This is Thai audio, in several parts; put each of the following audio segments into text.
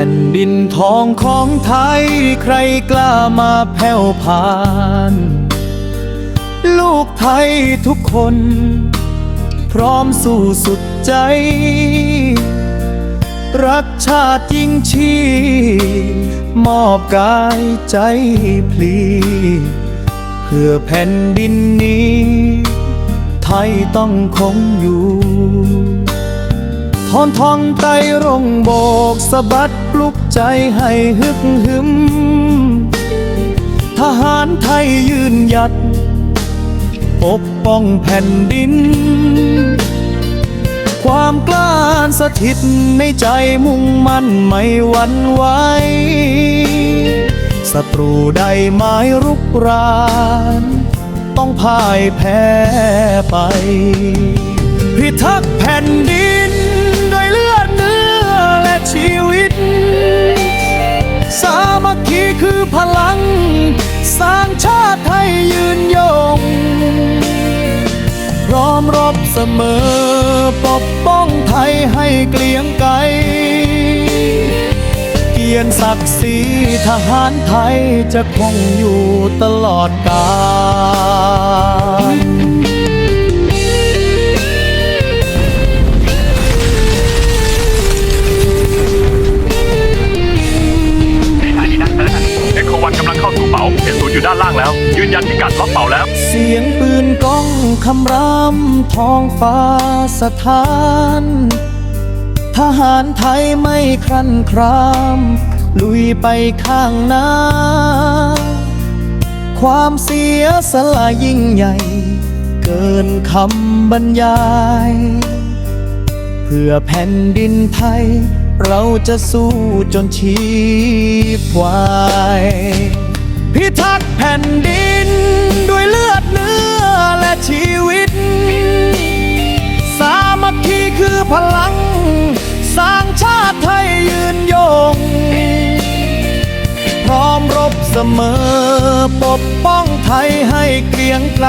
ผ่นดินทองของไทยใครกล้ามาแผ่วผ่าน ลูกไทยทุกคน พร้อมสู้สุดใจ รักชาติยิ่งชีมอบกายใจพลี เพื่อแผ่นดินนี้ ไทยต้องคงอยู่ ทอนทองไตรงโบกสะบัดปลุกใจให้ฮึกหึม ทหารไทยยืนหยัด ปกป้องแผ่นดิน ความกล้าสถิตในใจมุ่งมั่นไม่หวั่นไหวศัตรูใดไม้รุกราน ต้องพ่ายแพ้ไป พิทักษ์ สมอ ปกป้องไทยให้เกลียงไกลเกียรติศักดิ์ศรีทหารไทยจะคงอยู่ตลอดกาลถ่ายดีนะเอ็กโควันกำลังเข้าสู่เป๋าเห็นศูนย์อยู่ด้านล่างแล้ว ยืนยันพิกัดล็อกเป๋าแล้ว เสียง คำรามท้องฟ้าสถาน ทหารไทยไม่ครั่นคราม ลุยไปข้างหน้า ความเสียสละยิ่งใหญ่ เกินคำบรรยาย เพื่อแผ่นดินไทย เราจะสู้จนชีพวาย พิทักษ์แผ่นดิน พลัง สร้างชาติไทยยืนยง พร้อมรบเสมอ ปกป้องไทยให้เกรียงไกล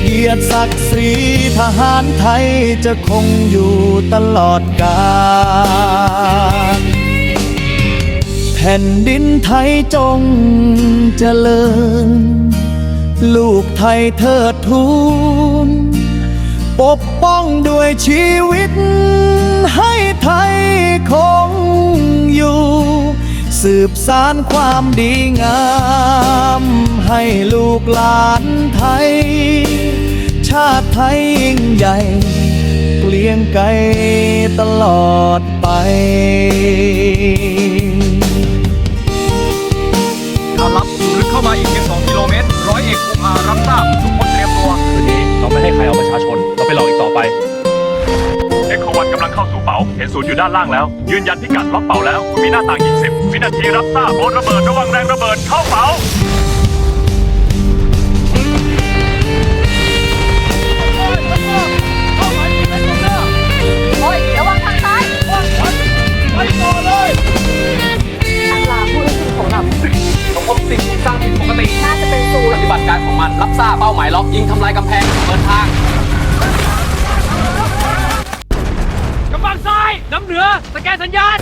เกียรติศักดิ์ศรีทหารไทยจะคงอยู่ตลอดกาลแผ่นดินไทยจงเจริญ ลูกไทยเทิดทูน ปกป้องด้วยชีวิต ให้ไทยคงอยู่ สืบสารความดีงาม ให้ลูกหลานไทย ชาติไทยยิ่งใหญ่เกลียงไกรตลอดไปข่าวลับลึกเข้ามาอีกเพียง2กิโลเมตรร้อยเอกภูมิรับทราบทุกคน เราไม่ให้ใครเอาประชาชนเราไปหลอกอีกต่อไป เอ็กโควันกำลังเข้าสู่เป๋า เห็นศูนย์อยู่ด้านล่างแล้ว ยืนยันพิกัดล็อกเป๋าแล้ว มีหน้าต่างยิงสิบวินาทีรับทราบโบนระเบิดระวังแรงระเบิดเข้าเป๋า รับทราบเป้าหมายล็อกยิงทำลายกำแพง เปิดทางกำลังซ้ายน้ำเหนือ สแกนสัญญาณ